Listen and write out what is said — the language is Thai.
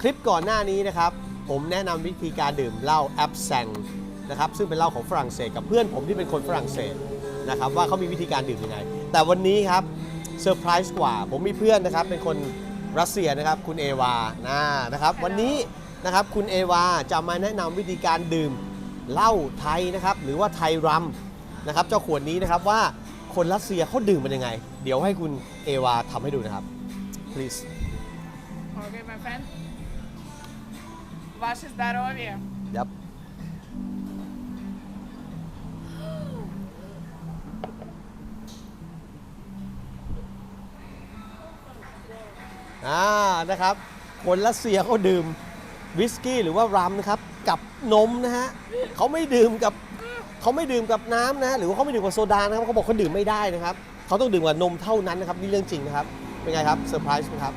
คลิปก่อนหน้านี้นะครับ ผมแนะนำวิธีการดื่มเหล้าแอปแซงนะครับซึ่งเป็นเหล้าของฝรั่งเศสกับเพื่อนผมที่เป็นคนฝรั่งเศสนะครับว่าเขามีวิธีการดื่มยังไง แต่วันนี้ครับเซอร์ไพรส์กว่า ผมมีเพื่อนนะครับ เป็นคนรัสเซียนะครับคุณเอวานะนะครับ วันนี้นะครับคุณเอวาจะมาแนะนำวิธีการดื่มเหล้าไทยนะครับหรือว่าไทยรัมนะครับเจ้าขวดนี้นะครับว่าคนรัสเซียเขาดื่มมันยังไง เดี๋ยวให้คุณเอวาทำให้ดูนะครับ please Okay, my friend. Ваше здоровье. Yep.อ่า นะครับ คนรัสเซียเขาดื่มวิสกี้หรือว่ารัมนะครับ กับนมนะฮะเขาไม่ดื่มกับเขาไม่ดื่มกับน้ำนะฮะหรือว่าเขาไม่ดื่มกับโซดานะครับเขาบอกเขาดื่มไม่ได้นะครับเขาต้องดื่มกับนมเท่านั้นนะครับนี่เรื่องจริงนะครับ เป็นไงครับเซอร์ไพรส์ไหมครับ